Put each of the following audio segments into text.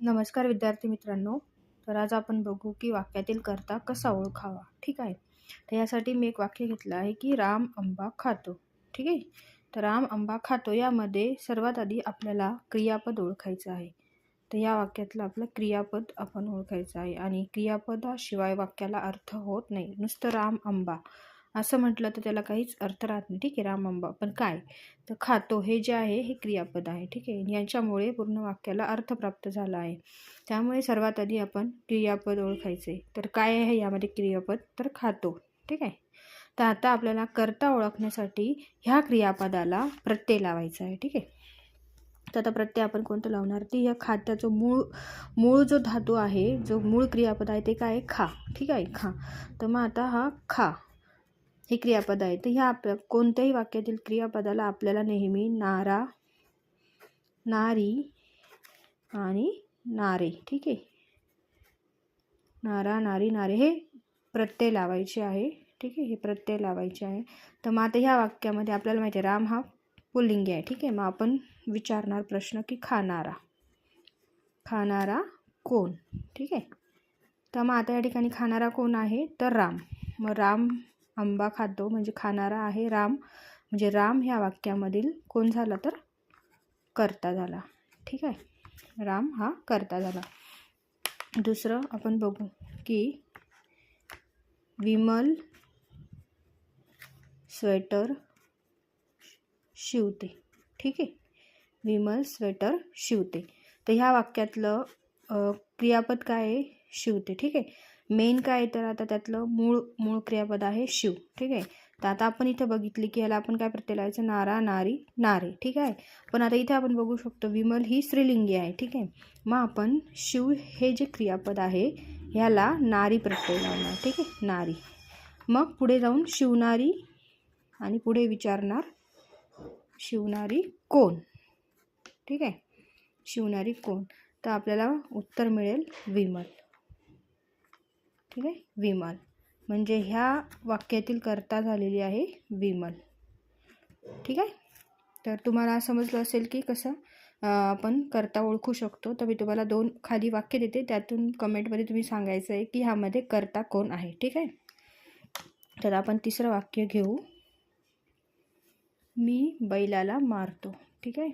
नमस्कार विद्यार्थी मित्रांनो. तर आज आपण बघू की वाक्यातील कर्ता कसा ओळखावा ठीक आहे? तर यासाठी मी एक वाक्य घेतलं आहे की राम आंबा खातो ठीक आहे? तर राम आंबा खातो यामध्ये सर्वात आधी आपल्याला क्रियापद ओळखायचं आहे. तर या वाक्यातलं आपलं क्रियापद आपण ओळखायचं आहे. आणि क्रियापदाशिवाय वाक्याला अर्थ होत नाही. नुसतं राम आंबा. असं म्हटलं तर त्याला काहीच अर्थ राहत नाही. ठीक आहे रामंबा पण काय? तर खातो हे जे आहे हे क्रियापद आहे. ठीक आहे? यांच्यामुळे पूर्ण वाक्याला अर्थ प्राप्त झाला आहे. त्यामुळे सर्वात आधी आपण क्रियापद ओळखायचे. तर काय आहे यामध्ये क्रियापद? तर खातो. ठीक आहे? तर आता आपल्याला कर्ता ओळखण्यासाठी ह्या क्रियापदाला प्रत्यय लावायचा आहे. ठीक आहे? तर आता प्रत्यय आपण कोणतं लावणार? ती ह्या खात्याचं मूळ मूळ जो धातू आहे जो मूळ क्रियापद आहे ते काय खा. ठीक आहे? खा. तर मग आता हा खा. हे क्रियापद आहे. तर ह्या आपल्या कोणत्याही वाक्यातील क्रियापदाला आपल्याला नेहमी नारा नारी आणि नारे ठीक आहे? नारा नारी नारे हे प्रत्यय लावायचे आहे ठीक आहे? हे प्रत्यय लावायचे आहे. तर मग आता ह्या वाक्यामध्ये आपल्याला माहिती आहे राम हा पुल्लिंगी आहे ठीक आहे? मग आपण विचारणार प्रश्न की खाणारा. खाणारा कोण ठीक आहे? तर मग आता या ठिकाणी खाणारा कोण आहे? तर राम. मग राम आंबा खातो म्हणजे खाणारा आहे राम. म्हणजे राम ह्या वाक्यामधील कोण झाला तर? कर्ता झाला. ठीक आहे? राम हा करता झाला. दुसरं आपण बघू की विमल स्वेटर शिवते. ठीक आहे? विमल स्वेटर शिवते. तर ह्या वाक्यातलं क्रियापद काय आहे? शिवते. ठीक आहे? मेन काय आहे तर आता त्यातलं मूळ मूळ क्रियापद आहे शिव. ठीक आहे? तर आता आपण इथं बघितली की ह्याला आपण काय प्रत्यय लावायचं नारा नारी नारे. ठीक आहे? पण आता इथे आपण बघू शकतो विमल ही स्त्रीलिंगी आहे. ठीक आहे? मग आपण शिव हे जे क्रियापद आहे ह्याला नारी प्रत्यय लावणार. ठीक आहे? नारी. मग पुढे जाऊन शिवणारी आणि पुढे विचारणार शिवणारी कोण? ठीक आहे? शिवणारी कोण? तर आपल्याला उत्तर मिळेल विमल. ठीक आहे विमल. म्हणजे ह्या वाक्यातील कर्ता झालेली आहे विमल. ठीक आहे? तर तुम्हाला समजलं असेल की कसं आपण कर्ता ओळखू शकतो. तर मी तुम्हाला दोन खाली वाक्य देते. त्यातून कमेंटमध्ये तुम्ही सांगायचं आहे की ह्यामध्ये कर्ता कोण आहे. ठीक आहे? तर आपण तिसरं वाक्य घेऊ. मी बैलाला मारतो. ठीक आहे?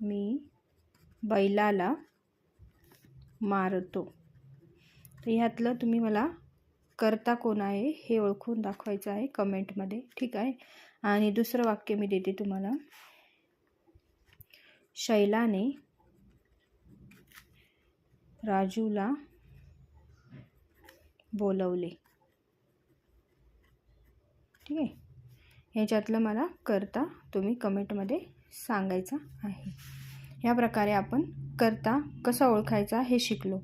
मी बैलाला मारतो. तर ह्यातलं तुम्ही मला करता कोण आहे हे ओळखून दाखवायचं आहे कमेंटमध्ये ठीक आहे? आणि दुसरं वाक्य मी देते तुम्हाला. शैलाने राजूला बोलवले. ठीक आहे? ह्याच्यातलं मला करता तुम्ही कमेंटमध्ये सांगायचं आहे. ह्या प्रकारे आपण करता कसा ओळखायचा हे शिकलो.